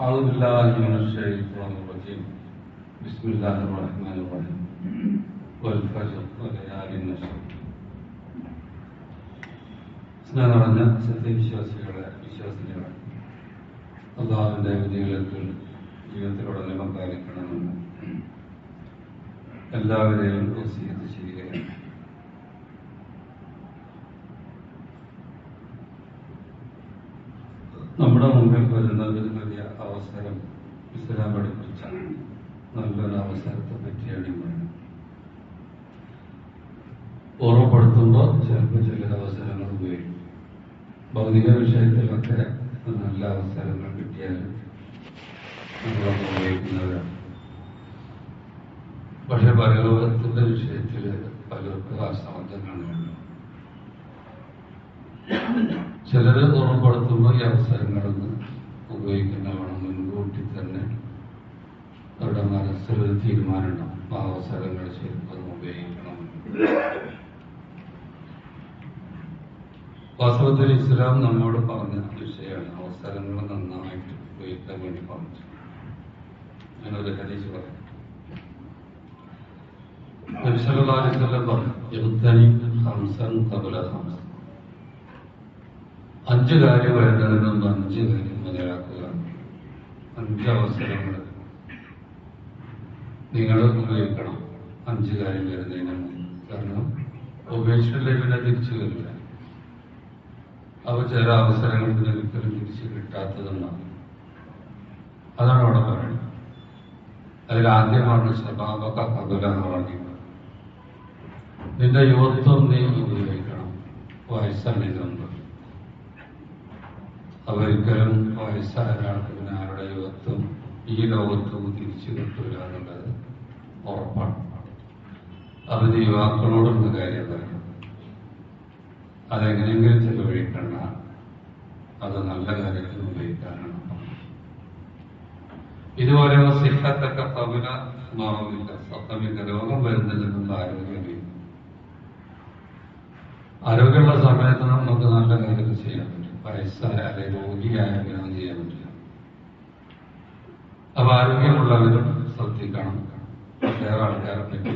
أعوذ بالله من الشيطان الرجيم بسم الله الرحمن الرحيم والفجر وليالي النشر സ്നേഹം നിറഞ്ഞ സത്യവിശ്വാസികളെ വിശ്വാസികളെ അള്ളാഹുവിൻ്റെ വിധികളൊക്കെ ജീവിതത്തിലുടനീളം പാലിക്കണമെന്ന് എല്ലാവരെയും വസീയത്ത് ചെയ്യുകയാണ് നമ്മുടെ മുമ്പിൽ വരുന്ന ഒരു വലിയ അവസരം ഇസ്ലാം പഠിപ്പിച്ച നല്ലൊരു അവസരത്തെ പറ്റിയാണ് പറയുന്നത്. ഓർമ്മപ്പെടുത്തുമ്പോൾ ചിലപ്പോൾ ചില അവസരങ്ങൾ ഉപയോഗിക്കും. ഭൗതിക വിഷയത്തിലൊക്കെ നല്ല അവസരങ്ങൾ കിട്ടിയാൽ നമ്മളൊക്കെ ഉപയോഗിക്കുന്നവരാണ്. പക്ഷെ പരലോകത്തിന്റെ വിഷയത്തിൽ പലർക്കും അസമത്വം കാണുന്നുണ്ട് ചിലർ ഓർമ്മപ്പെടുത്തുമ്പോൾ ഈ അവസരങ്ങളൊന്ന് തന്നെ അവരുടെ മനസ്സിലൊരു തീരുമാനമുണ്ടാവും ആ അവസരങ്ങൾ ശരിക്കും ഉപയോഗിക്കണം. വാസ്തവത്തിൽ ഇസ്ലാം നമ്മോട് പറഞ്ഞ വിഷയമാണ്. അവസരങ്ങൾ നന്നായിട്ട് ഉപയോഗിക്കാൻ വേണ്ടി പറഞ്ഞു ഞാനൊരു ഹരീഷ് പറഞ്ഞു അഞ്ച് കാര്യം വരുന്നതിന് മുമ്പ് അഞ്ച് കാര്യം മുതലാക്കുക അഞ്ച് അവസരങ്ങൾ നിങ്ങൾ ഉപയോഗിക്കണം. അഞ്ച് കാര്യം വരുന്നതിന് കാരണം ഉപേക്ഷിച്ചില്ലേ പിന്നെ തിരിച്ചു വരില്ല അവ ചില അവസരങ്ങൾ പിന്നെ ഒരിക്കലും തിരിച്ചു കിട്ടാത്തതെന്നാണ് അതാണ് അവിടെ പറയുന്നത്. അതിൽ കബല എന്ന് പറയുന്നത് നിന്റെ യുവത്വം നീ ഉപയോഗിക്കണം. വയസ്സാണ് അവരിക്കലും വയസ്സായ ഒരാൾക്ക് പിന്നെ ആരുടെ യുവത്വം ഈ ലോകത്വവും തിരിച്ചു കിട്ടൂല എന്നുള്ളത് ഉറപ്പാണ്. അത് യുവാക്കളോടുള്ള കാര്യം പറയും അതെങ്ങനെയെങ്കിലും ചെലവഴിക്കണ്ട. അത് നല്ല കാര്യത്തിൽ ഉപയോഗിക്കാനാണ് ഇതുപോലെ സിഹത്തൊക്കെ തമില മാറുന്നില്ല സത്തമില്ല രോഗം വരുന്നതിൽ നിന്ന് ആരോഗ്യം ആരോഗ്യമുള്ള സമയത്ത് നമുക്ക് നല്ല കാര്യങ്ങൾ ചെയ്യാൻ പറ്റും. വയസ്സായ അല്ലെങ്കിൽ രോഗിയായാലും ചെയ്യാൻ പറ്റില്ല. അപ്പൊ ആരോഗ്യമുള്ളവരും ശ്രദ്ധിക്കണം. വേറെ ആൾക്കാരെ പറ്റി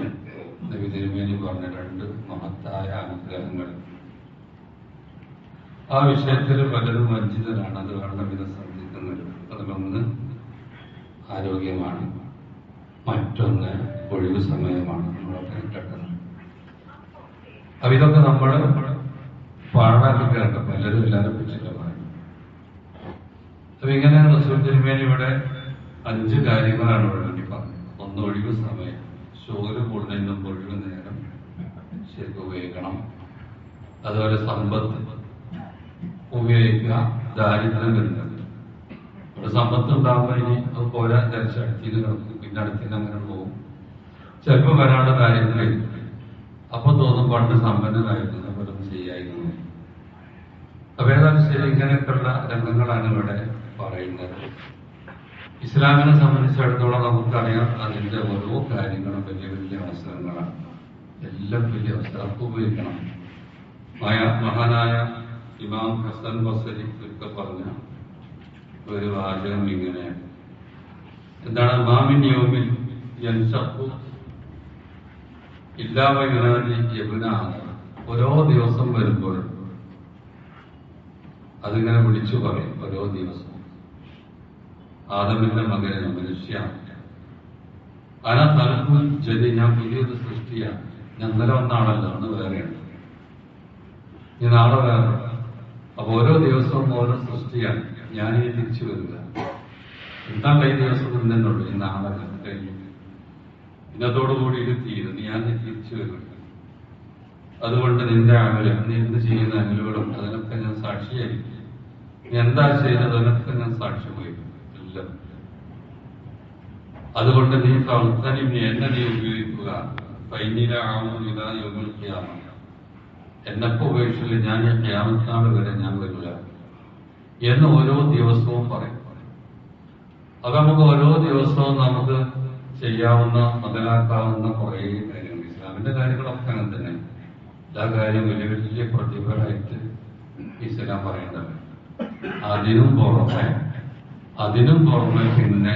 നബി തിരുമേനി പറഞ്ഞ രണ്ട് മഹത്തായ അനുഗ്രഹങ്ങൾ. ആ വിഷയത്തിൽ പലരും വഞ്ചിതരാണ്. അത് വേണ്ട വിധം ശ്രദ്ധിക്കുന്നത് അതിലൊന്ന് ആരോഗ്യമാണ്. മറ്റൊന്ന് ഒഴിവ് സമയമാണ്. നമ്മളൊക്കെ കിട്ടുന്നത് അപ്പൊ ഇതൊക്കെ നമ്മൾ പാടാക്കി കേൾക്കാം. പലരും എല്ലാവരും പറ്റില്ല പറയും. അപ്പൊ ഇങ്ങനെ റസൂൽ തിരുമേനി അഞ്ച് കാര്യങ്ങളാണ് ഇവിടെ വേണ്ടി പറഞ്ഞത് ഒന്ന് ഒഴിവ് സമയം. ചോര മുമ്പ് ഒഴിവ് നേരം ശരിക്കും ഉപയോഗിക്കണം. അതുപോലെ സമ്പത്ത് ഉപയോഗിക്കുക. ദാരിദ്ര്യം വരുന്നത്. ഇവിടെ സമ്പത്ത് ഉണ്ടാകുമ്പോൾ ഇനി അത് പോരാ ധരിച്ച് അടുത്തിന് കിടക്കും. പിന്നെ അടുത്തിന് അങ്ങനെ പോകും. ചിലപ്പോൾ വരാനുള്ള കാര്യങ്ങൾ അപ്പൊ തോന്നും പണ്ട് സമ്പന്നനായിരുന്നു അവരൊന്നും ചെയ്യായിരുന്നു. അപ്പൊ ഏതായാലും ശരി ഇങ്ങനെയൊക്കെയുള്ള രംഗങ്ങളാണ് ഇവിടെ പറയുന്നത്. ഇസ്ലാമിനെ സംബന്ധിച്ചിടത്തോളം നമുക്കറിയാം അതിന്റെ ഓരോ കാര്യങ്ങളും വലിയ വലിയ അവസരങ്ങളാണ്. എല്ലാം വലിയ അവസരം. ഉപയോഗിക്കണം. മഹാനായ ഇമാം ഹസൻ ബസരി ഒക്കെ പറഞ്ഞ ഒരു വാചകം ഇങ്ങനെ. എന്താണ്? മാമിൻ യോമിൽ ഇല്ലാമി യമുന യബുന. ഓരോ ദിവസം വരുമ്പോൾ അതിങ്ങനെ വിളിച്ചു പറയും ഓരോ ദിവസവും ആദമിന്റെ മകന് മനുഷ്യ അന സ്ഥലത്തും ജലി ഞാൻ പുതിയൊരു സൃഷ്ടിയാണ് ഞാൻ ഇന്നലെ വന്ന ആളല്ല അന്ന് വേറെയാണ് ഈ നാളെ വേറെ. അപ്പൊ ഓരോ ദിവസവും ഓരോ സൃഷ്ടിയാണ് ഞാൻ ഇനി തിരിച്ചു വരില്ല. എന്താ കഴിഞ്ഞ ദിവസം നിന്നുള്ളൂ ഈ നാളെ കഴിഞ്ഞു. ഇന്നത്തോടുകൂടി ഇത് തീരുന്നു. ഞാൻ ഇനി തിരിച്ചു വരില്ല. അതുകൊണ്ട് നിന്റെ അമല നീ എന്ത് ചെയ്യുന്ന അമലുകളും അതിനൊക്കെ ഞാൻ സാക്ഷിയായിരിക്കും. നീ എന്താ ചെയ്യുന്നത് അതിനൊക്കെ ഞാൻ സാക്ഷി വഹിക്കും അതുകൊണ്ട് നീ തനി നീ എന്നെ നീ ഉപയോഗിക്കുക. പൈനീല ആവുന്നില്ല യോഗങ്ങൾ ചെയ്യാമ എന്നെപ്പോ ഉപേക്ഷിച്ചില്ല ഞാൻ ഈ ക്യാമത്താട് വരെ ഞാൻ വരില്ല എന്ന് ഓരോ ദിവസവും പറയും. അത് നമുക്ക് ഓരോ ദിവസവും നമുക്ക് ചെയ്യാവുന്ന മുതലാക്കാവുന്ന കുറേ കാര്യങ്ങൾ. ഇസ്ലാമിന്റെ കാര്യങ്ങളൊക്കെ അങ്ങനെ തന്നെ. എല്ലാ കാര്യം വലിയ വലിയ പ്രതിഫലമായിട്ട് ഇസ്ലാം പറയേണ്ടത് അതിനും പുറമെ അതിനും പുറമെ പിന്നെ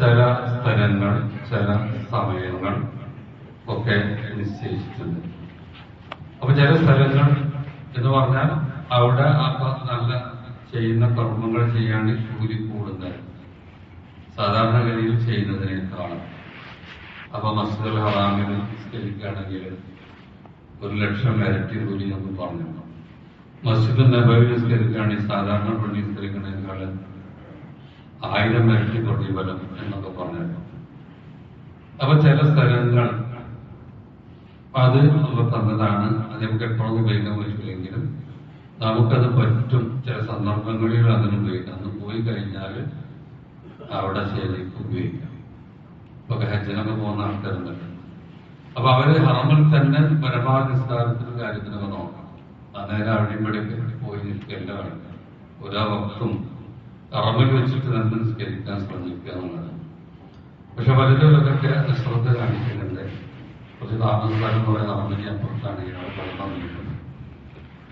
ചില സ്ഥലങ്ങൾ ചില സമയങ്ങൾ ഒക്കെ നിശ്ചയിച്ചിട്ടുണ്ട്. അപ്പൊ ചില സ്ഥലങ്ങൾ എന്ന് പറഞ്ഞാൽ അവിടെ ആ നല്ല ചെയ്യുന്ന കർമ്മങ്ങൾ ചെയ്യാൻ കൂലി കൂടുന്നത്. സാധാരണഗതിയിൽ ചെയ്യുന്നതിനേക്കാളും അപ്പൊ മസ്ജിദുൽ ഹറാമിൽ നിസ്കരിക്കുകയാണെങ്കിൽ ഒരു ലക്ഷം ഇരട്ടി കൂലി എന്ന് പറഞ്ഞു മസ്ജിദ് നബവി നിസ്കരിക്കുകയാണെങ്കിൽ സാധാരണ പള്ളി നിസ്കരിക്കുന്നതിനേക്കാൾ ആയിരം ഇരട്ടി പ്രതിഫലം എന്നൊക്കെ പറഞ്ഞിട്ടുണ്ട് അപ്പൊ ചില സ്ഥലങ്ങൾ അത് തന്നതാണ്. അത് നമുക്ക് എപ്പോഴും ഉപയോഗിക്കാൻ പറ്റില്ലെങ്കിലും നമുക്കത് പറ്റും. ചില സന്ദർഭങ്ങളിൽ അതിന് ഉപയോഗിക്കാം. അന്ന് പോയി കഴിഞ്ഞാൽ അവിടെ ശരിക്ക് ഉപയോഗിക്കാം. ഇപ്പൊ ഹജ്ജിനൊക്കെ പോകുന്ന ആൾക്കാരുണ്ടല്ലോ അപ്പൊ അവർ ഹറമിൽ തന്നെ പരമാവധി നിസ്കാരത്തിനും കാര്യത്തിനൊക്കെ നോക്കാം അന്നേരം അവിടെയും ഇവിടെയൊക്കെ പോയി നിൽക്കേണ്ട വേണ്ട ഓരോ വക്തും ഹറമിൽ വെച്ചിട്ട് തന്നെ നിസ്കരിക്കാൻ ശ്രമിക്കുക എന്നുള്ളതാണ് പക്ഷെ പലരിലൊക്കെ ശ്രദ്ധ കാണിക്കുന്നുണ്ട്. കുറച്ച് താമസക്കാരും കുറെ നടന്നിട്ട് അപ്പുറത്താണ് ഇയാൾ കിടന്നിരിക്കുന്നത്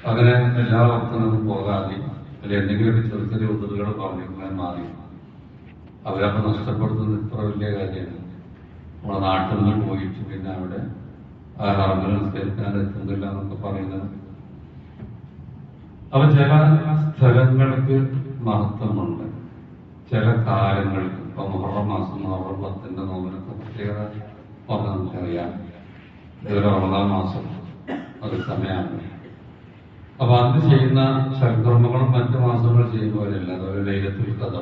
അങ്ങനെ എല്ലാ വക്തനും പോകാതെ അല്ലെ എന്തെങ്കിലും ചെറിയ ചെറിയ ഉതിറുകൾ പറഞ്ഞിരിക്കാൻ മാറി. അവരപ്പം നഷ്ടപ്പെടുത്തുന്നത് ഇത്ര വലിയ കാര്യമാണ്. നമ്മുടെ നാട്ടിൽ നിന്ന് പോയിട്ട് പിന്നെ അവിടെ ആ ഹറമിൽ നിസ്കരിക്കാൻ എത്തുന്നില്ല എന്നൊക്കെ പറയുന്നത്. അപ്പൊ ചില സ്ഥലങ്ങൾക്ക് മഹത്വമുണ്ട്. ചില കാലങ്ങൾക്ക് ഇപ്പൊ മുഹറം മാസം മുഹറം പത്തിന്റെ നോമ്പിനൊക്കെ പ്രത്യേകത പറഞ്ഞ് നമുക്കറിയാം. ഇതൊരു റമദാൻ മാസം ഒരു സമയമാണ്. അപ്പൊ അന്ന് ചെയ്യുന്ന സൽക്കർമ്മങ്ങളും മറ്റു മാസങ്ങൾ പോലെയല്ല. അതൊരു ലൈലത്തിൽ കഥ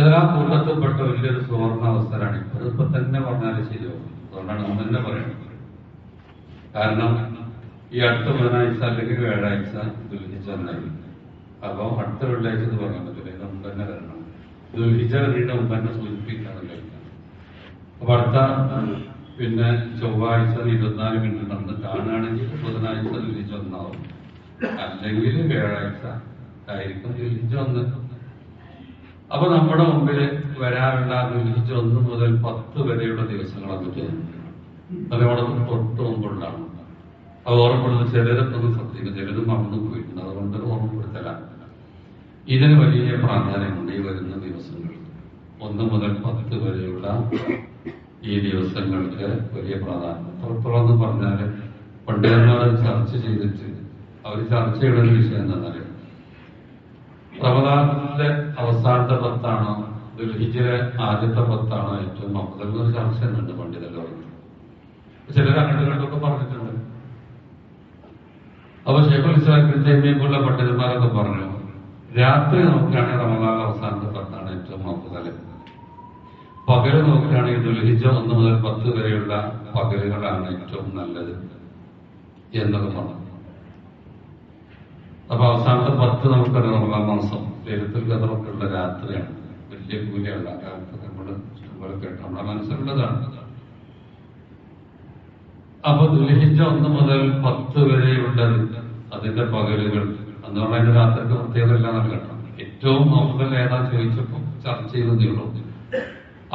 ഏതാ കൂട്ടത്തിൽപ്പെട്ട വലിയൊരു സുവർണ അവസരമാണ്. ഇപ്പൊ ഇപ്പൊ തന്നെ പറഞ്ഞാലും ശരിയാവും. അതുകൊണ്ടാണ് നമ്മൾ തന്നെ പറയുന്നത് കാരണം ഈ അടുത്ത ബുധനാഴ്ച അല്ലെങ്കിൽ വ്യാഴാഴ്ച ദുൽഹിജ എന്നായി അപ്പൊ അടുത്ത വെള്ളിയാഴ്ച എന്ന് പറയാൻ പറ്റില്ല മുമ്പ് തന്നെ വരണം. ദുൽഹിജ വരീന്റെ മുമ്പ് തന്നെ സൂചിപ്പിക്കാണ് അപ്പൊ അടുത്ത പിന്നെ ചൊവ്വാഴ്ച ഇരുപത്തിനാല് മിനിറ്റ് നടന്ന് കാണുകയാണെങ്കിൽ ബുധനാഴ്ച ദുൽഹിജ ഒന്നാവും അല്ലെങ്കിൽ വ്യാഴാഴ്ച ആയിരിക്കും ദുൽഹിജ ഒന്ന് അപ്പൊ നമ്മുടെ മുമ്പിൽ വരാനുള്ള ദുൽഹിജ ഒന്ന് മുതൽ പത്ത് വരെയുള്ള ദിവസങ്ങളെ പറ്റിയാണ് അത് അവിടെ തൊട്ട് മുമ്പുണ്ടാണ് അത് ഓർമ്മപ്പെടുന്നത് ചിലരൊക്കെ ഒന്ന് ശ്രദ്ധിക്കും ചിലത് മറന്നു പോയിട്ടുണ്ട്. അതുകൊണ്ട് ഓർമ്മപ്പെടുത്തലാണ് ഇതിന് വലിയ പ്രാധാന്യമുണ്ട് ഈ വരുന്ന ദിവസങ്ങളിൽ ഒന്ന് മുതൽ പത്ത് വരെയുള്ള ഈ ദിവസങ്ങൾക്ക് വലിയ പ്രാധാന്യം. എന്ന് പറഞ്ഞാൽ പണ്ഡിതന്മാർ ചർച്ച ചെയ്തിട്ട് അവർ ചർച്ച ചെയ്യുന്ന വിഷയം എന്താണെന്നറിയാം? റമദാനിലെ അവസാനത്തെ പത്താണോ ദുൽഹിജിലെ ആദ്യത്തെ പത്താണോ ഏറ്റവും അപ്പുതൽ ഒരു ചർച്ച എന്നുണ്ട് പണ്ഡിത ലോകത്ത് ചിലർ അങ്ങോട്ടും ഇങ്ങോട്ടൊക്കെ പറഞ്ഞിട്ടുണ്ട്. അപ്പൊ ഷെയ്ഖുൽ ഇസ്ലാം തൈമിയുള്ള പണ്ഡിതന്മാരൊക്കെ പറഞ്ഞു രാത്രി നോക്കുകയാണെങ്കിൽ റമദാൻ അവസാനത്തെ പത്താണ് ഏറ്റവും അപ്പുതൽ പകൽ നോക്കുകയാണെങ്കിൽ ദുൽഹിജ ഒന്ന് മുതൽ പത്ത് വരെയുള്ള പകലുകളാണ് ഏറ്റവും നല്ലത് എന്നൊക്കെ പറഞ്ഞു അപ്പൊ അവസാനത്തെ പത്ത് നമുക്കറിയാം റമദാൻ മാസം. ദൈവത്തിൽ കഥറൊക്കെ ഉള്ള രാത്രിയാണ്. വലിയ കൂലിയുള്ള കാലത്ത് നമ്മൾ ഇഷ്ടംപോലെ കേട്ടു നമ്മുടെ മനസ്സിലുള്ളതാണ്. അപ്പൊ ദുൽഹിജ ഒന്ന് മുതൽ പത്ത് വരെയുള്ളത് അതിന്റെ പകലുകൾ പറഞ്ഞാൽ അതിന്റെ രാത്രിക്ക് പ്രത്യേകത എല്ലാം നൽകണം. ഏറ്റവും അവസരം ഏതാ ചോദിച്ചപ്പോൾ ചർച്ച ചെയ്തതേ ഉള്ളൂ.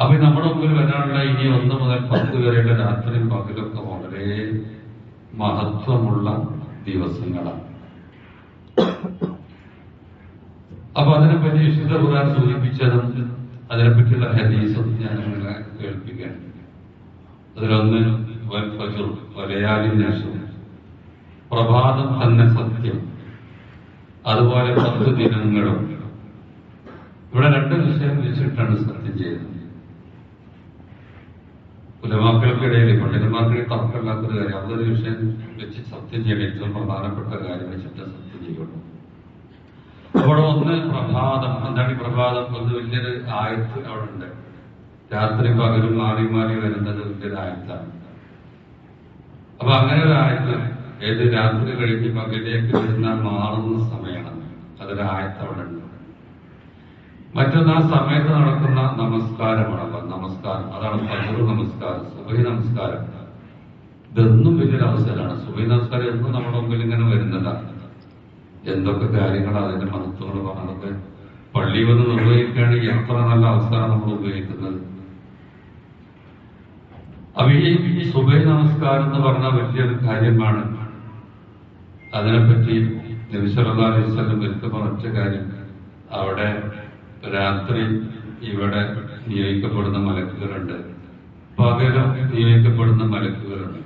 അപ്പൊ നമ്മുടെ മുമ്പിൽ വരാനുള്ള ഇനി ഒന്ന് മുതൽ പത്ത് വരെയുള്ള രാത്രിയും പകലൊക്കെ വളരെ മഹത്വമുള്ള ദിവസങ്ങളാണ്. അപ്പൊ അതിനെപ്പറ്റി വിശുദ്ധ ഖുർആൻ സൂചിപ്പിച്ചതും അതിനെപ്പറ്റിയുള്ള ഹദീസും ഞാൻ നിങ്ങളെ കേൾപ്പിക്കാൻ അതിലൊന്ന് വലയാലിൻ നശം പ്രഭാതം തന്നെ സത്യം. അതുപോലെ പത്ത് ദിനങ്ങളും. ഇവിടെ രണ്ട് വിഷയം വെച്ചിട്ടാണ് സത്യം ചെയ്യുന്നത്. ഉലമാക്കൾക്കിടയിൽ പണ്ഡിതന്മാർക്കിടയിൽ തർക്കമില്ലാത്തൊരു കാര്യം. അതൊരു വിഷയം വെച്ച് സത്യം ചെയ്യണം. ഏറ്റവും പ്രധാനപ്പെട്ട കാര്യം വെച്ചിട്ട് സത്യം ചെയ്യുള്ളൂ അവിടെ ഒന്ന് പ്രഭാതം. എന്താണ് ഈ പ്രഭാതം? ഒന്ന് വലിയൊരു ആയത്ത് അവിടെ ഉണ്ട് രാത്രി പകലും മാറി മാറി വരുന്നത് വലിയൊരു ആയത്താണ്. അപ്പൊ അങ്ങനെ ഒരു ആയത്ത് ഏത് രാത്രി കഴിഞ്ഞ് പകലിലേക്ക് വരുന്ന മാറുന്ന സമയമാണ്. അതൊരു ആയത്ത് അവിടെ ഉണ്ട്. മറ്റൊന്ന് ആ സമയത്ത് നടക്കുന്ന നമസ്കാരമാണ്. നമസ്കാരം അതാണ് ഫജർ നമസ്കാരം സുബഹി നമസ്കാരം. ഇതൊന്നും വലിയൊരു അവസരമാണ്. സുബഹി നമസ്കാരം എന്നും നമ്മുടെ മുമ്പിൽ ഇങ്ങനെ വരുന്നതാണ് എന്തൊക്കെ കാര്യങ്ങൾ അതിന്റെ മഹത്വങ്ങൾ പറഞ്ഞതൊക്കെ പള്ളി വന്ന് നിർവഹിക്കുകയാണെങ്കിൽ എത്ര നല്ല അവസരം നമ്മൾ ഉപയോഗിക്കുന്നത്. അപ്പൊ ഈ സുബൈ നമസ്കാരം എന്ന് പറഞ്ഞ വലിയൊരു കാര്യമാണ്. അതിനെപ്പറ്റി നബിസല്ലാ സ്വലം ഒരിക്കൽ പറഞ്ഞ കാര്യം. അവിടെ രാത്രി ഇവിടെ നിയോഗിക്കപ്പെടുന്ന മലക്കുകളുണ്ട്. പകരം നിയോഗിക്കപ്പെടുന്ന മലക്കുകളുണ്ട്.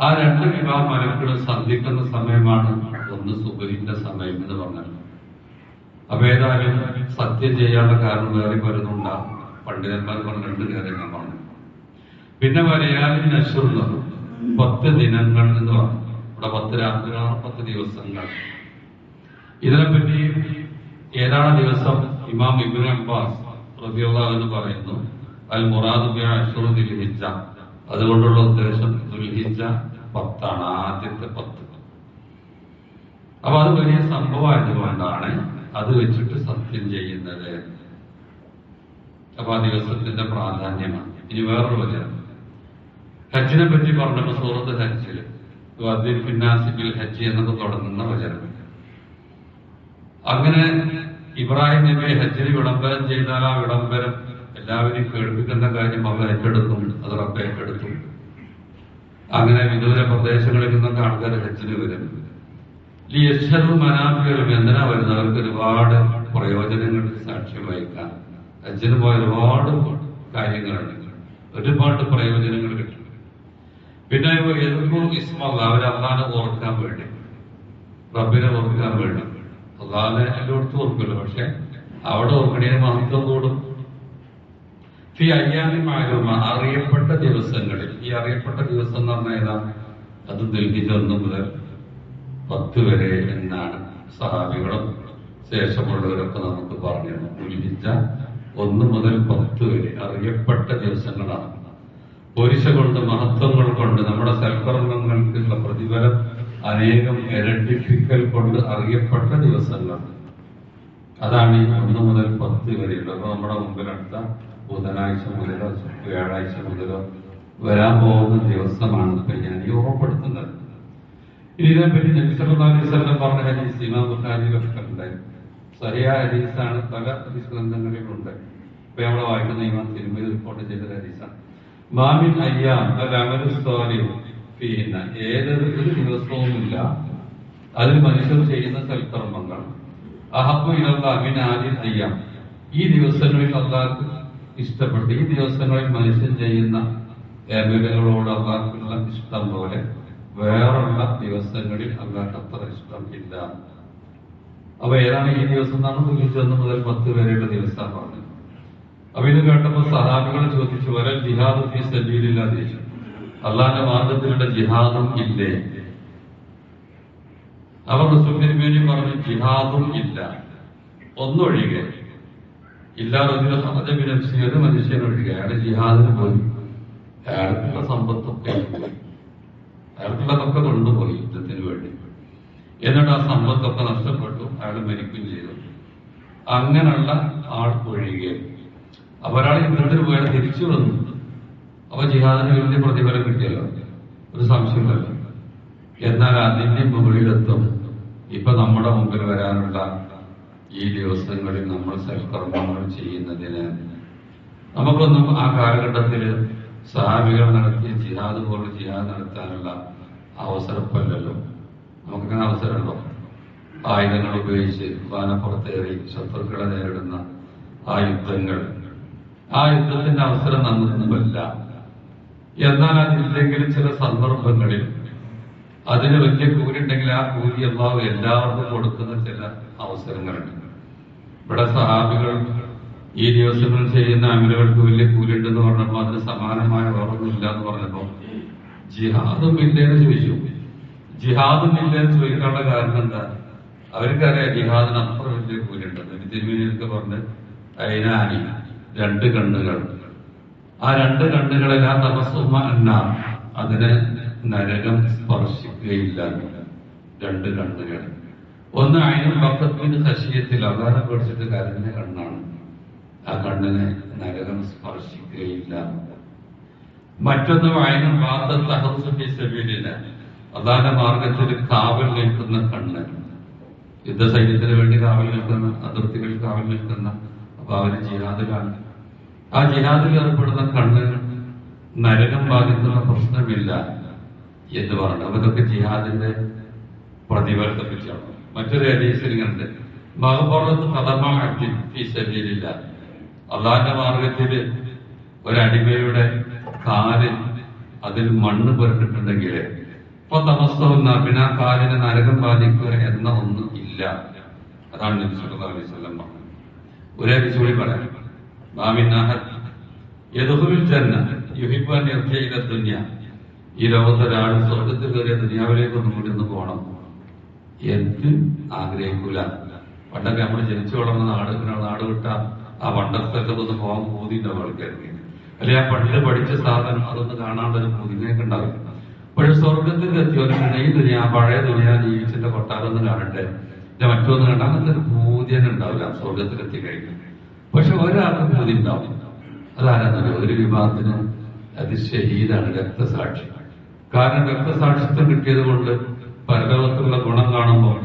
ആ രണ്ട് വിവാഹ മലക്കുകൾ സന്ധിക്കുന്ന സമയമാണ് ഒന്ന് സുബഹിന്റെ സമയം എന്ന് പറഞ്ഞത്. അപ്പൊ ഏതായാലും സത്യം ചെയ്യാനുള്ള കാരണം വേറെ പലതുണ്ടാകും പണ്ഡിതന്മാർ പറഞ്ഞ രണ്ട് കാര്യങ്ങളാണ് പിന്നെ മലയാളി നശുള്ള പത്ത് ദിനങ്ങൾ എന്ന് പറഞ്ഞു. ഇവിടെ പത്ത് രാത്രികളാണ് പത്ത് ദിവസങ്ങൾ. ഇതിനെപ്പറ്റി ഏതാണ് ദിവസം? ഇമാം ഇബിൻ അബ്ബാസ് എന്ന് പറയുന്നു അൽ മുറാദ് ദുൽഹിജ്ജ അതുകൊണ്ടുള്ള ഉദ്ദേശം ദുൽഹിജ്ജ പത്താണ് ആദ്യത്തെ പത്ത്. അപ്പൊ അത് വലിയ സംഭവമായതുകൊണ്ടാണ് അത് വെച്ചിട്ട് സത്യം ചെയ്യുന്നത്. അപ്പൊ ആ ദിവസത്തിന്റെ പ്രാധാന്യമാണ്. ഇനി വേറൊരു വചനം. ഹജ്ജിനെ പറ്റി പറഞ്ഞപ്പോ സൂറത്ത് ഹജ്ജിൽ ഫിന്നാസിബിൽ ഹജ്ജ് എന്നൊക്കെ തുടങ്ങുന്ന വചനം അങ്ങനെ ഇബ്രാഹിം നബി ഹജ്ജിൽ വിളംബരം ചെയ്താൽ ആ വിളംബരം എല്ലാവരും കേൾപ്പിക്കുന്ന കാര്യം അവർ ഏറ്റെടുക്കും അത് റബ്ബ് ഏറ്റെടുക്കും. അങ്ങനെ വിദൂര പ്രദേശങ്ങളിൽ നിന്നൊക്കെ ആൾക്കാർ ഹജ്ജിന് വരും. ഈ യശറും മനാഫികളും എന്തിനാ വരുന്നത് അവർക്ക് ഒരുപാട് പ്രയോജനങ്ങൾ സാക്ഷ്യം വഹിക്കാം. ഹജ്ജിന് പോയ ഒരുപാട് കാര്യങ്ങളുണ്ട് ഒരുപാട് പ്രയോജനങ്ങൾ പിന്നെ ഇസ്മല്ല അവർ അള്ളാനെ ഓർക്കാൻ വേണ്ടി. റബ്ബിനെ ഓർക്കാൻ വേണ്ടി. അള്ളാനെ എല്ലായിടത്തും ഓർക്കുമല്ലോ പക്ഷെ അവിടെ ഓർക്കണേന് മഹത്വം കൂടും. ഈ അയ്യാമി മാലുമ അറിയപ്പെട്ട ദിവസങ്ങളിൽ. ഈ അറിയപ്പെട്ട ദിവസം എന്ന് പറഞ്ഞാൽ ഏതാ? അത് ദൽഹിജ ഒന്ന് മുതൽ പത്ത് വരെ എന്നാണ് സഹാബികളും ശേഷമുള്ളവരൊക്കെ നമുക്ക് പറഞ്ഞു ദുൽഹിജ ഒന്ന് മുതൽ പത്ത് വരെ അറിയപ്പെട്ട ദിവസങ്ങളാണ്. പോരിശ കൊണ്ട് മഹത്വങ്ങൾ കൊണ്ട് നമ്മുടെ സൽക്കർമ്മങ്ങൾക്കുള്ള പ്രതിഫലം അനേകം ഇരട്ടിപ്പിക്കൽ കൊണ്ട് അറിയപ്പെട്ട ദിവസങ്ങൾ. അതാണ് ഈ ഒന്ന് മുതൽ പത്ത് വരെയുള്ളത്. അപ്പൊ നമ്മുടെ മുമ്പിൽ അടുത്ത ബുധനാഴ്ച മുതലോ വ്യാഴാഴ്ച മുതലോ വരാൻ പോകുന്ന ദിവസമാണ് ഇപ്പൊ ഞാൻ ഈ ഓർമ്മപ്പെടുത്തുന്നത്. ഇനി ഇതിനെപ്പറ്റി നബിസല്ലാസ്വല്ലം പറഞ്ഞ ഹരീസ് ഇമാം ബുഖാരിയിലൊക്കെ ഉണ്ട്. സഹിയ ഹരീസാണ് പല ഹദീസ് ഗ്രന്ഥങ്ങളിലുണ്ട്. ഇപ്പൊ നമ്മൾ വായിക്കുന്ന ഇമാം തിരുമതി റിപ്പോർട്ട് ചെയ്ത ഹദീസാണ്. മാമിൻ അയ്യാം ഫീഹിന്ന. ഏതൊരു ഒരു ദിവസവുമില്ല. അതിൽ മനുഷ്യർ ചെയ്യുന്ന സൽക്കർമ്മങ്ങൾ. അഹബു ഇലല്ല അമിൻ ആദ്യം അയ്യാം. ഈ ദിവസങ്ങളിൽ അള്ളാഹ് ഇഷ്ടപ്പെട്ട്. ഈ ദിവസങ്ങളിൽ മനുഷ്യൻ ചെയ്യുന്ന ഏമകളോട് അള്ളാഹ്ക്കുള്ള ഇഷ്ടം പോലെ വേറുള്ള ദിവസങ്ങളിൽ അള്ളാഹ് അത്ര ഇഷ്ടം ഇല്ല. അപ്പൊ ഏതാണ് ഈ ദിവസം എന്നാണ് മുന്നൂറ്റി മുതൽ പത്ത് വരെയുള്ള ദിവസം പറഞ്ഞത് അപ്പൊ ഇത് കേട്ടപ്പോ സഹാബികൾ ചോദിച്ചു വരൽ ജിഹാദ് ഫീ അള്ളാന്റെ മാർഗത്തിലുള്ള ജിഹാദും ഇല്ലേ. അവർ റസൂലിന് പറഞ്ഞു ജിഹാദും ഇല്ല. ഒന്നൊഴികെ. ഇല്ലാതെ ഒരു മനുഷ്യനൊഴികെ അയാൾ ജിഹാദിന് പോയി. അയാൾക്കുള്ള സമ്പത്തൊക്കെ അയാൾക്കുള്ളതൊക്കെ കൊണ്ടുപോയി യുദ്ധത്തിന് വേണ്ടി. എന്നിട്ട് ആ സമ്പത്തൊക്കെ നഷ്ടപ്പെട്ടു. അയാൾ മരിക്കുകയും ചെയ്തു. അങ്ങനെയുള്ള ആൾ ഒഴികെ. അപ്പൊ ഒരാൾ യുദ്ധത്തിന് പോയാൽ തിരിച്ചു വന്നു അപ്പൊ ജിഹാദിന് വലിയ പ്രതിഫലം കിട്ടിയല്ലോ. ഒരു സംശയമല്ല എന്നാൽ അതിന്റെ മുകളിലെത്തും. ഇപ്പൊ നമ്മുടെ മുമ്പിൽ വരാനുള്ള ഈ ദിവസങ്ങളിൽ നമ്മൾ സൽക്കർമ്മങ്ങൾ ചെയ്യുന്നതിന് നമുക്കൊന്നും ആ കാലഘട്ടത്തിൽ സഹാബികൾ നടത്തിയ ജിഹാദ് പോലെ ജിഹാദ് നടത്താനുള്ള അവസരപ്പല്ലല്ലോ. നമുക്കിങ്ങനെ അവസരമുണ്ടോ? ആയുധങ്ങൾ ഉപയോഗിച്ച് വാനപ്പുറത്തേറി ശത്രുക്കളെ നേരിടുന്ന ആ യുദ്ധങ്ങൾ. ആ യുദ്ധത്തിന്റെ അവസരം നന്നൊന്നുമല്ല. എന്നാൽ അതില്ലെങ്കിലും ചില സന്ദർഭങ്ങളിൽ അതിന് വലിയ കൂലിണ്ടെങ്കിൽ ആ കൂലി അള്ളാഹു എല്ലാവർക്കും കൊടുക്കുന്ന ചില അവസരങ്ങളുണ്ട്. ഇവിടെ സഹാബികൾ ഈ ദിവസങ്ങളിൽ ചെയ്യുന്ന അമിലുകൾക്ക് വലിയ കൂലിണ്ടെന്ന് പറഞ്ഞപ്പോൾ അതിന് സമാനമായ വേറൊന്നുമില്ല എന്ന് പറഞ്ഞപ്പോ ജിഹാദും ഇല്ലേന്ന് ചോദിച്ചു. ജിഹാദും ഇല്ലേന്ന് ചോദിക്കാനുള്ള കാരണം എന്താ? അവർക്കറിയാം ജിഹാദിന് അത്ര വലിയ കൂലിണ്ടെന്ന് വിദ്യമീനൊക്കെ പറഞ്ഞ് അയിനാനി രണ്ട് കണ്ണുകൾ. ആ രണ്ട് കണ്ണുകളെല്ലാം തപസ്സുമ എന്ന അതിനെ നരകം സ്പർശിക്കുകയില്ല. രണ്ട് കണ്ണുകൾ. ഒന്ന് അയിനും പക്കത്തിന് കശിയത്തിൽ അവതാരം പഠിച്ചിട്ട് കരഞ്ഞ കണ്ണാണ്. ആ കണ്ണിനെ നരകം സ്പർശിക്കുകയില്ല. മറ്റൊന്ന് വായനം പാത്രത്തഹസുബിസബിലിന് അതാന്റെ മാർഗത്തിൽ കാവൽ നിൽക്കുന്ന കണ്ണ്. യുദ്ധസൈന്യത്തിന് വേണ്ടി കാവൽ നിൽക്കുന്ന അതിർത്തികളിൽ കാവൽ നിൽക്കുന്ന അപ്പൊ അവർ ജിഹാദിലാണ് ആ ജിഹാദിൽ ഏർപ്പെടുന്ന കണ്ണ് നരകം ബാധിക്കുന്ന പ്രശ്നമില്ല എന്ന് പറഞ്ഞു അതൊക്കെ ജിഹാദിന്റെ പ്രതിഫലത്തെ പറ്റിയാണ് മറ്റൊരു ഹദീസിൽ ഇങ്ങനെ മഹബറത്ത് ശരീരമില്ല അള്ളാന്റെ മാർഗത്തിൽ ഒരടിമയുടെ കാലിൽ അതിൽ മണ്ണ് പുരട്ടിട്ടുണ്ടെങ്കിൽ ഇപ്പൊ തമസ്തവും ആ കാലിന് നരകം ബാധിക്കുക എന്ന ഒന്നും ഇല്ല. അതാണ് നബി സല്ലല്ലാഹു അലൈഹി വസല്ലം പറഞ്ഞത്. ഒരു ഹദീസ് കൂടി പറയാം ഈ ലോകത്തെ ഒരാൾ സ്വർഗത്തിൽ കയറിയ ദുനിയാവിലേക്ക് ഒന്നും കൂടി ഒന്ന് പോകണം. എന്ത് ആഗ്രഹിക്കൂല. പണ്ടൊക്കെ നമ്മൾ ജനിച്ചു വളർന്ന നാട് നാട് വിട്ട ആ പണ്ടത്തൊക്കെ ഒന്ന് പോകാൻ പോതിന്റെ ആൾക്കാർക്ക്. അല്ലെ ആ പണ്ട് പഠിച്ച സാധനം അതൊന്ന് കാണാണ്ടൊരു പൂതിനൊക്കെ ഉണ്ടാവും. പക്ഷെ സ്വർഗത്തിൽ എത്തിയവർ ഈ ദുനിയ പഴയ ദുനിയ ജീവിച്ചിന്റെ കൊട്ടാരം ഒന്ന് കാണട്ടെ ഇല്ല മറ്റൊന്ന് കണ്ട നല്ലൊരു ഭൂതിയൻ ഉണ്ടാവില്ല. സ്വർഗത്തിലെത്തി കഴിഞ്ഞു. പക്ഷെ ഒരാൾക്ക് ഭൂതി ഉണ്ടാവും അതാരെന്നറിയോ? ഒരു വിഭാഗത്തിന് അത് ഷഹീദാണ് രക്തസാക്ഷി. കാരണം രക്തസാക്ഷിത്വം കിട്ടിയത് കൊണ്ട് പരലോകത്തുള്ള ഗുണം കാണുമ്പോൾ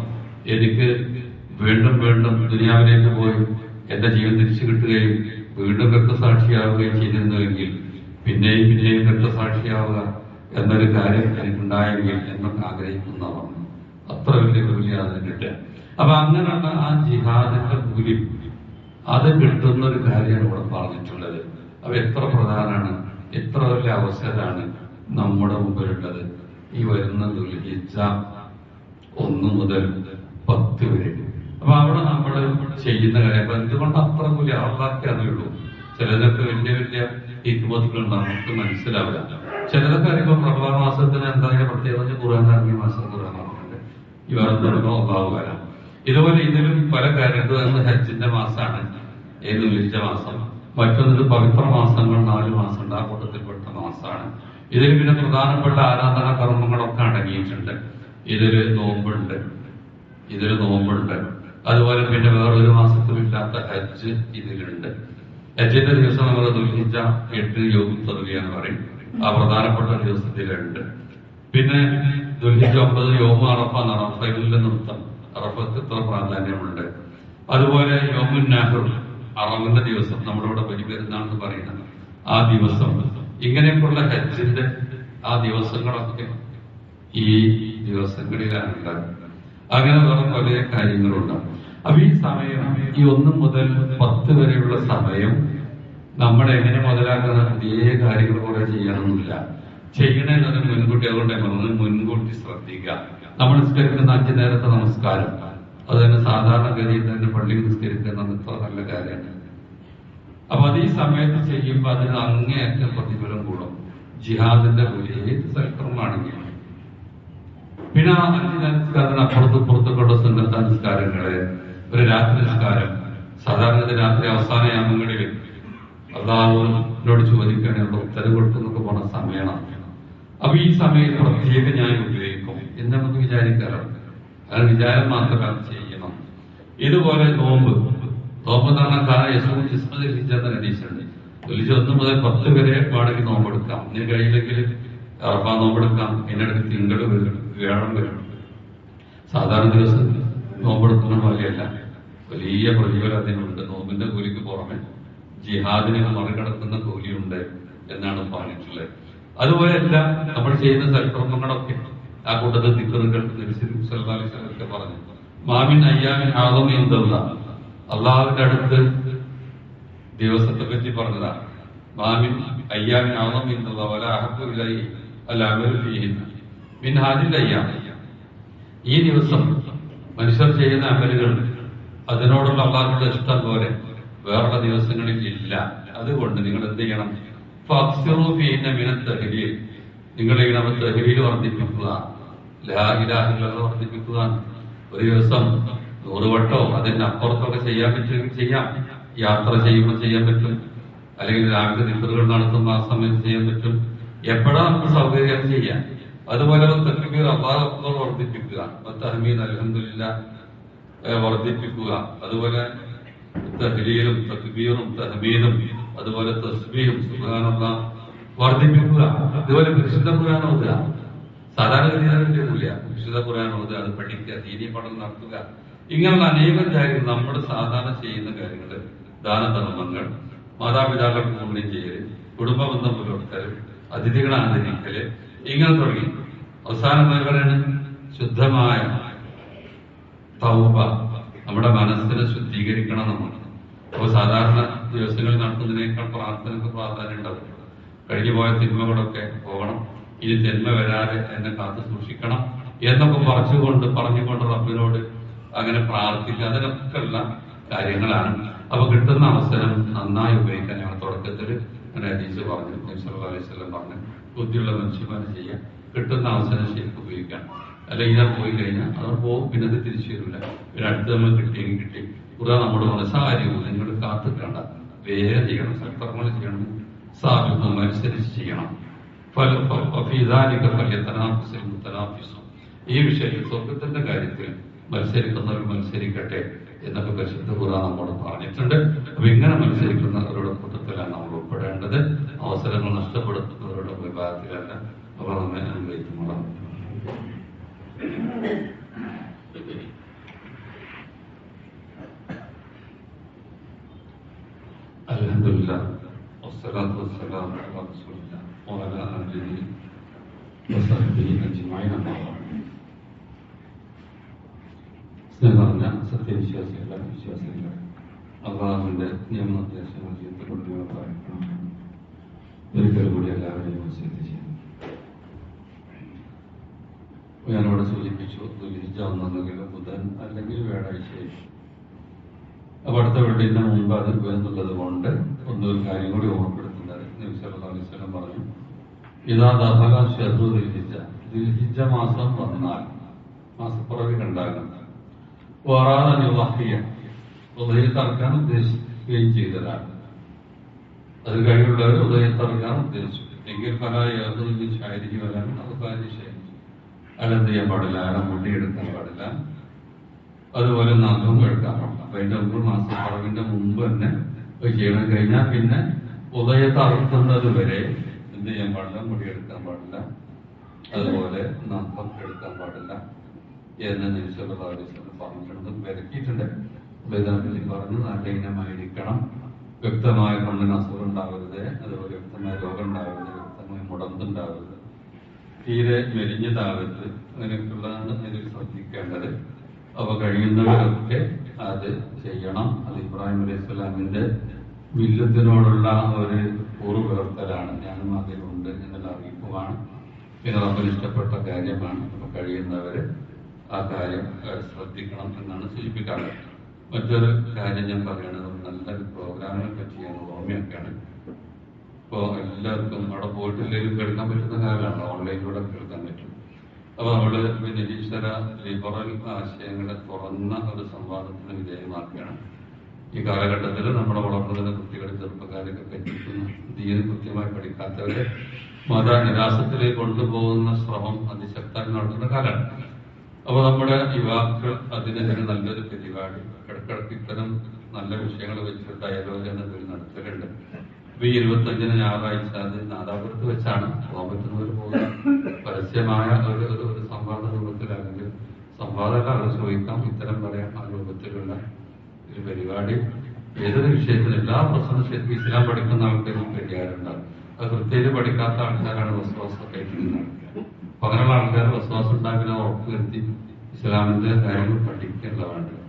എനിക്ക് വീണ്ടും വീണ്ടും ദുനിയാവിലേക്ക് പോയി എന്റെ ജീവൻ തിരിച്ചു കിട്ടുകയും വീണ്ടും രക്തസാക്ഷിയാവുകയും ചെയ്തിരുന്നുവെങ്കിൽ പിന്നെയും പിന്നെയും രക്തസാക്ഷിയാവുക എന്നൊരു കാര്യം എനിക്കുണ്ടായെങ്കിൽ എന്നൊക്കെ ആഗ്രഹിക്കുന്നതാണ് അത്ര വലിയ വലിയ അതിന് കിട്ടുക. അപ്പൊ അങ്ങനെയുള്ള ആ ജിഹാദിന്റെ മൂല്യം അത് കിട്ടുന്ന ഒരു കാര്യമാണ് ഇവിടെ പറഞ്ഞിട്ടുള്ളത്. അപ്പൊ എത്ര പ്രധാനമാണ് എത്ര വലിയ അവസരമാണ് നമ്മുടെ മുമ്പിലുള്ളത്. ഈ വരുന്ന ദുൽഹിജ ഒന്ന് മുതൽ പത്ത് വരെ. അപ്പൊ അവിടെ നമ്മൾ ചെയ്യുന്ന കാര്യം അപ്പൊ എന്തുകൊണ്ട് അത്ര വലിയ ആളാക്കി അറിയുള്ളൂ ചിലതൊക്കെ വലിയ വലിയ ഹിക്മത്തുകൾ നമുക്ക് മനസ്സിലാവില്ല. ചിലതൊക്കെ അറിയുമ്പോൾ പ്രഭാത മാസത്തിന് എന്താ പ്രത്യേകിച്ച് ഖുർആൻ ഇറങ്ങിയ മാസം ഇറങ്ങുന്നുണ്ട്. ഈ വേറെ തുടങ്ങോ വരാം. ഇതുപോലെ ഇതിലും പല കാര്യങ്ങളും ഹജ്ജിന്റെ മാസമാണ്. ഏത് വിളിച്ച മാസം? മറ്റൊന്നിത് പവിത്ര മാസങ്ങൾ നാല് മാസമുണ്ട്. ആ കൂട്ടത്തിൽപ്പെട്ട മാസമാണ്. ഇതിൽ പിന്നെ പ്രധാനപ്പെട്ട ആരാധനാ കർമ്മങ്ങളൊക്കെ അടങ്ങിയിട്ടുണ്ട്. ഇതൊരു നോമ്പുണ്ട്. ഇതൊരു നോമ്പുണ്ട്. അതുപോലെ പിന്നെ വേറൊരു മാസത്തിലില്ലാത്ത ഹജ്ജ് ഇതിലുണ്ട്. ഹജ്ജിന്റെ ദിവസം നമ്മൾ ദുൽഹിജ എട്ട് യോഗം തറുകയെന്ന് പറയും. ആ പ്രധാനപ്പെട്ട ദിവസത്തിലുണ്ട്. പിന്നെ ദുൽഹിജ ഒമ്പത് യോമ അറഫ അറഫയിലെ നൃത്തം അറഫത്ത് ഇത്ര പ്രാധാന്യമുണ്ട് അതുപോലെ യോമുൻ നാഹുർ അറവിന്റെ ദിവസം നമ്മളിവിടെ ബലിപെരുന്നാണെന്ന് പറയുന്നത് ആ ദിവസം ഇങ്ങനെയൊക്കെയുള്ള ഹജ്ജിന്റെ ആ ദിവസങ്ങളൊക്കെ ഈ ദിവസങ്ങളിലാണ് അങ്ങനെ വേറെ പല കാര്യങ്ങളുണ്ട്. അപ്പൊ ഈ സമയം ഈ ഒന്ന് മുതൽ പത്ത് വരെയുള്ള സമയം നമ്മൾ എങ്ങനെ മുതലാക്കുന്ന പുതിയ കാര്യങ്ങൾ കുറെ ചെയ്യണമെന്നില്ല. ചെയ്യണതിനൊരു മുൻകൂട്ടി അതുകൊണ്ട് മുൻകൂട്ടി ശ്രദ്ധിക്കുക. നമ്മൾ നിസ്കരിക്കുന്ന അഞ്ചു നേരത്തെ നമസ്കാരം. അത് തന്നെ സാധാരണഗതിയിൽ തന്നെ പള്ളിയിൽ നിസ്കരിക്കുന്ന നല്ല കാര്യമാണ്. അപ്പൊ അത് ഈ സമയത്ത് ചെയ്യുമ്പോൾ അതിന് അങ്ങേയറ്റം പ്രതിഫലം കൂടും. ജിഹാദിന്റെ കൂലി ഏത് സൽക്കർമാണെങ്കിലും. പിന്നെ ആ അഞ്ച് നമസ്കാരത്തിന് അപ്പുറത്ത് ഇപ്പുറത്തുള്ള സുന്നത്ത നിസ്കാരങ്ങൾ ഒരു രാത്രി നിസ്കാരം. സാധാരണ രാത്രി അവസാന യാമങ്ങളിൽ അള്ളാഹുവിനോട് ചോദിക്കുകയാണെങ്കിൽ ഉത്തരവ് കൊടുക്കുന്നൊക്കെ പോണ സമയമാണ്. അപ്പൊ ഈ സമയത്ത് പ്രത്യേകം ഞാൻ ഉപയോഗിക്കും. എന്ന് നമുക്ക് വിചാരിക്കാറുണ്ട് അത് വിചാരം മാത്രമാണ് ചെയ്യണം. ഇതുപോലെ നോമ്പ്. നോമ്പ് എന്ന് പറഞ്ഞാൽ കാരണം യശു ജിസ്മതി ഹിജെന്ന തൊലിച്ച് ഒന്ന് മുതൽ പത്ത് വരെ വേണമെങ്കിൽ നോമ്പെടുക്കാം. ഇനി കഴിയില്ലെങ്കിൽ അറഫ നോമ്പെടുക്കാം. ഇതിനിടയ്ക്ക് തിങ്കൾ വരും വേണം വരും. സാധാരണ ദിവസം നോമ്പെടുക്കുന്ന പോലെയല്ല. വലിയ പ്രതിഫലം അതിനുണ്ട് നോമ്പിന്റെ കൂലിക്ക് പുറമെ ജിഹാദിനെ മറികടക്കുന്ന കൂലിയുണ്ട് എന്നാണ് പറഞ്ഞിട്ടുള്ളത് അതുപോലെ എല്ലാം നമ്മൾ ചെയ്യുന്ന സൽക്കർമ്മങ്ങളൊക്കെ ആ കൂട്ടത്തിൽ തിക്കറുകൾ ഒക്കെ പറഞ്ഞു. മാമിൻ അയ്യാമിൻ ആദം എന്തല്ല അള്ളാഹുവിന്റെ അടുത്ത് ദിവസത്തെ പറ്റി പറഞ്ഞതാണ് മാമിൻ അയ്യാമിൻ ആദം എന്തല്ല വല അഹബു ഇലൈ അല്ല അമലു ഫീഹിൻ മിൻ ഹാജിൻ അയ്യാം. ഈ ദിവസം മനുഷ്യർ ചെയ്യുന്ന അമലുകൾ അതിനോടുള്ള അള്ളാഹുള്ള ഇഷ്ടം പോലെ വേറുള്ള ദിവസങ്ങളിൽ ഇല്ല. അതുകൊണ്ട് നിങ്ങൾ എന്ത് ചെയ്യണം? ഫഅക്സിറു ഫീന മിന തഹ്ലീൽ. നിങ്ങൾ ഇങ്ങനെ തഹ്ലീൽ വർദ്ധിപ്പിക്കുക. ലാ ഇലാഹ ഇല്ലല്ലാഹ് വർദ്ധിപ്പിക്കുക ഒരു ദിവസം നൂറുവട്ടോ അതിന്റെ അപ്പുറത്തൊക്കെ ചെയ്യാൻ പറ്റുമെങ്കിൽ ചെയ്യാം. യാത്ര ചെയ്യുമ്പോൾ ചെയ്യാൻ പറ്റും. അല്ലെങ്കിൽ രാവിലെ നിദ്രകൾ നടത്തുമ്പോൾ ആ സമയത്ത് ചെയ്യാൻ പറ്റും. എപ്പോഴാണ് നമുക്ക് സൗകര്യം ചെയ്യാം അതുപോലെ തക്ബീർ അള്ളാഹു വർദ്ധിപ്പിക്കുക. തഹമീദ് അലഹമില്ല വർദ്ധിപ്പിക്കുക. അതുപോലെ തഹ്ലീലും തക്ബീറും തഹമീദും അതുപോലെ തസ്ബീഹും സുഖാനുള്ള വർദ്ധിപ്പിക്കുക. അതുപോലെ വിശുദ്ധ ഖുർആൻ ഓതുക സാധാരണ മൂല്യ വിശുദ്ധ ഖുർആൻ ഓതുക അത് പഠിക്കുക ദീനീയ പഠനം നടത്തുക. ഇങ്ങനെയുള്ള അനേകം കാര്യങ്ങൾ നമ്മൾ സാധാരണ ചെയ്യുന്ന കാര്യങ്ങൾ ദാനധർമ്മങ്ങൾ മാതാപിതാക്കൾക്ക് പൂർണം ചെയ്യൽ കുടുംബ ബന്ധം പുലർത്തൽ അതിഥികളെ ആദരിക്കൽ ഇങ്ങനെ തുടങ്ങി. അവസാനം പറയുന്നത് ശുദ്ധമായ തൗബ. നമ്മുടെ മനസ്സിനെ ശുദ്ധീകരിക്കണം നമ്മൾ അപ്പോൾ സാധാരണ ദിവസങ്ങളിൽ നടത്തുന്നതിനേക്കാൾ പ്രാർത്ഥനയ്ക്ക് പ്രാധാന്യം ഉണ്ടാവും. കഴിഞ്ഞു പോയ തിന്മകളൊക്കെ പോകണം. ഇനി തിന്മ വരാതെ എന്നെ കാത്തു സൂക്ഷിക്കണം എന്നൊക്കെ പറിച്ചുകൊണ്ട് പറഞ്ഞുകൊണ്ട് റബ്ബിനോട് അങ്ങനെ പ്രാർത്ഥിക്കുക. അതിനൊക്കെ ഉള്ള കാര്യങ്ങളാണ്. അപ്പൊ കിട്ടുന്ന അവസരം നന്നായി ഉപയോഗിക്കാൻ ഞങ്ങൾ തുടക്കത്തിൽ ഹദീസ് പറഞ്ഞു നബി അലൈഹി വസല്ലം പറഞ്ഞു ബുദ്ധിയുള്ള മനുഷ്യന്മാർ ചെയ്യാൻ കിട്ടുന്ന അവസരം ശരിക്കും ഉപയോഗിക്കാം അല്ലെങ്കിൽ ഞാൻ പോയി കഴിഞ്ഞാൽ അവർ പോകും. പിന്നെ അത് തിരിച്ചു വരില്ല. പിന്നെ അടുത്ത് നമ്മൾ കിട്ടിയെങ്കിൽ കിട്ടി. കൂടാതെ നമ്മുടെ മനസ്സാരിയും നിങ്ങൾ കാത്തിക്കണ്ട. വേറെ ചെയ്യണം. സൽക്കർമ്മങ്ങൾ ചെയ്യണം. സാധ്യത അനുസരിച്ച് ചെയ്യണം. ഈ വിഷയം സ്വർഗത്തിന്റെ കാര്യത്തിൽ മത്സരിക്കുന്നവർ മത്സരിക്കട്ടെ എന്നൊക്കെ പരിശുദ്ധ ഖുർആൻ നമ്മോട് പറഞ്ഞിട്ടുണ്ട്. അപ്പൊ ഇങ്ങനെ മത്സരിക്കുന്നവരുടെ കൂട്ടത്തിലാണ് നമ്മൾ ഉൾപ്പെടേണ്ടത്. അവസരങ്ങൾ നഷ്ടപ്പെടുത്തുന്നവരുടെ വിഭാഗത്തിലല്ല. അവർ നമ്മെ അനുഗ്രഹിക്കുമ്പോൾ അലഹദില്ല വസ്സലാത്തു വസ്സലാം وصحبه أجمعين أما بعد സ്നേഹം നിറഞ്ഞ സത്യവിശ്വാസികളെ വിശ്വാസികളെ അള്ളാഹുവിന്റെ നിയമനിർദ്ദേശങ്ങൾ ജീവിതത്തിലൂടെ പാലിക്കണം ഒരിക്കൽ കൂടി എല്ലാവരെയും വസിയത്ത് ചെയ്യുന്നു ഞാനിവിടെ സൂചിപ്പിച്ചു ദുലിഹിജ ഒന്നെങ്കിൽ ബുധൻ അല്ലെങ്കിൽ വ്യാഴാഴ്ചയിൽ അപ്പൊ അടുത്ത വെള്ളിന്റെ മുമ്പ് അത് വരുന്നുള്ളത് കൊണ്ട് ഒന്നൊരു കാര്യം കൂടി ഓർമ്മപ്പെടുത്തുന്നത് ഇതാ ദഹല ഷെറു ദിൽഹിജ ദിൽഹിജ മാസം വന്നാൽ മാസപ്പുറവി കണ്ടാകും വറാദ നിവഹിയ. ഉദയത്തറക്കാൻ ഉദ്ദേശിക്കുകയും ചെയ്തതാണ്. അത് കഴിവുള്ളവർ ഉദയത്തറക്കാൻ ഉദ്ദേശിച്ചു. എങ്കിൽ യാതൊരു ശാരീരിക വരാനും അത് കാര്യം അല്ലെന്ത് ചെയ്യാൻ പാടില്ല? ആരെ മുടി എടുക്കാൻ പാടില്ല. അതുപോലെ നഖം എടുക്കാൻ പാടില്ല. അപ്പൊ അതിന്റെ മുമ്പ് മാസപ്പുറവിന്റെ മുമ്പ് തന്നെ ചെയ്യണം. കഴിഞ്ഞാൽ പിന്നെ ഉദയത്തെ വരെ എന്ത് ചെയ്യാൻ പാടില്ല? മുടി എടുക്കാൻ പാടില്ല. അതുപോലെ നഖം എടുക്കാൻ പാടില്ല. എന്ന് നിമിഷങ്ങൾ പറഞ്ഞിട്ടുണ്ട്. വിലക്കിയിട്ടുണ്ട് വേദനപ്പള്ളി പറഞ്ഞു നല്ല ഇനമായിരിക്കണം. വ്യക്തമായ കണ്ണിന് അസുഖം ഉണ്ടാവരുത് അതുപോലെ വ്യക്തമായ രോഗം ഉണ്ടാവരുത് വ്യക്തമായ മുടന്തുണ്ടാവരുത്. തീരെ മെലിഞ്ഞതാവരുത് അങ്ങനെയൊക്കെയുള്ളതാണ് ഇതിൽ ശ്രദ്ധിക്കേണ്ടത്. അവ കഴിയുന്നവരൊക്കെ അത് ചെയ്യണം. അത് ഇബ്രാഹിം അലൈഹി സ്വലാമിന്റെ വില്ലത്തിനോടുള്ള ഒരു പൂർവവർത്തലാണ് ഞാനും അതിലുണ്ട് എന്നുള്ള അറിയിപ്പുമാണ്. പിന്നെ റബ്ബിന് ഇഷ്ടപ്പെട്ട കാര്യമാണ്. അപ്പൊ കഴിയുന്നവര് ആ കാര്യം ശ്രദ്ധിക്കണം എന്നാണ് സൂചിപ്പിക്കാറുള്ളത്. മറ്റൊരു കാര്യം ഞാൻ പറയുന്നത് നല്ലൊരു പ്രോഗ്രാമിനെ പറ്റിയാണ് ഓർമ്മയൊക്കെയാണ്. ഇപ്പോൾ എല്ലാവർക്കും അവിടെ പോയിട്ടില്ലെങ്കിലും കേൾക്കാൻ പറ്റുന്ന കാര്യമാണ് ഓൺലൈനിലൂടെ കേൾക്കാൻ പറ്റും. അപ്പൊ നമ്മൾ നിരീശ്വര ലിബറൽ ആശയങ്ങളെ തുറന്ന ഒരു സംവാദത്തിന് വിധേയമാക്കുകയാണ്. ഈ കാലഘട്ടത്തിൽ നമ്മുടെ വളർന്നുന്ന കുട്ടികളെ ചെറുപ്പക്കാരൊക്കെ പറ്റിക്കുന്ന ദീന് കൃത്യമായി പഠിക്കാത്തവരെ മത നിരാശത്തിലേക്ക് കൊണ്ടുപോകുന്ന ശ്രമം അതിശക്തമായി നടത്തുന്ന കാലമാണ് അപ്പൊ നമ്മുടെ യുവാക്കൾ അതിനെതിരെ നല്ലൊരു പരിപാടി ഇടക്കിടക്ക് ഇത്തരം നല്ല വിഷയങ്ങൾ വെച്ചിട്ട് പേര് നടത്തലുണ്ട് അപ്പൊ ഈ ഇരുപത്തഞ്ചിന് ഞായറാഴ്ച അത് നാദാപുരത്ത് വെച്ചാണ് പോകാൻ പറ്റുന്നവർ പോകുക പരസ്യമായ ഒരു ഒരു സംവാദ രൂപത്തിലാണെങ്കിൽ സംവാദക്കാർ ചോദിക്കാം ഇത്തരം പറയാം ആ രൂപത്തിലുള്ള ഒരു പരിപാടി. ഏതൊരു വിഷയത്തിലും എല്ലാ പ്രശ്നത്തിലും ഇസ്ലാം പഠിക്കുന്ന ആൾക്കാരും പരിഹാരമുണ്ടാകും അത് കൃത്യയിൽ പഠിക്കാത്ത ആൾക്കാരാണ് വസ്വാസമൊക്കെ ആയിട്ട് അപ്പൊ അങ്ങനെയുള്ള ആൾക്കാർ വസ്വാസം ഉണ്ടാക്കുന്ന ഉറപ്പ് വരുത്തി ഇസ്ലാമിന്റെ കാര്യങ്ങൾ പഠിക്കേണ്ട വേണ്ടത്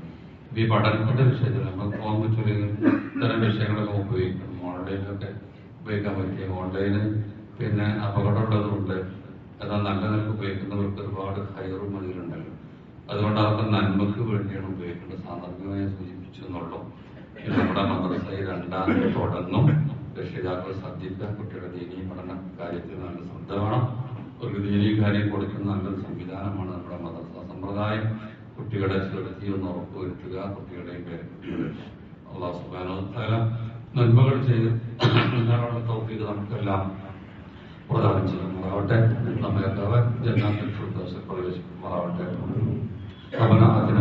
ഈ പഠനത്തിന്റെ വിഷയത്തിൽ നമ്മൾ പോകാൻ പറ്റില്ലെങ്കിൽ ഇത്തരം വിഷയങ്ങളൊക്കെ ഉപയോഗിക്കണം ഓൺലൈനിലൊക്കെ ഉപയോഗിക്കാൻ പറ്റിയ ഓൺലൈന് പിന്നെ അപകടമുള്ളതുകൊണ്ട് എന്നാൽ നല്ല നിലയ്ക്ക് ഉപയോഗിക്കുന്നവർക്ക് ഒരുപാട് ഹയറും അതിലുണ്ടല്ലോ. അതുകൊണ്ട് അവർക്ക് നന്മക്ക് വേണ്ടിയാണ് ഉപയോഗിക്കേണ്ടത്. സാന്ദർഭികമായി നമ്മുടെ കണ്ടതിനെ തുടർന്നും രക്ഷിതാക്കൾ ശ്രദ്ധിക്കുക. കുട്ടിയുടെ ദീനീ പഠന കാര്യത്തിൽ നല്ല ശ്രദ്ധമാണ് ഒരു ദീനീ കാര്യം കൊടുക്കുന്ന നല്ലൊരു സംവിധാനമാണ് നമ്മുടെ മദർസ സമ്പ്രദായം. കുട്ടികളെ ശ്രദ്ധി ഒന്ന് ഉറപ്പുവരുത്തുക. കുട്ടികളെയും പേരക്കുട്ടികളെ നന്മകൾ ചെയ്ത് ധാരാളം തൗഫീദ് നമുക്കെല്ലാം പ്രദാനം ചെയ്യുമാറാവട്ടെ നമ്മെല്ലാവർ ജനാത്തിൽ പ്രവേശിക്കുമാറാവട്ടെ. അവനാ അതിനെ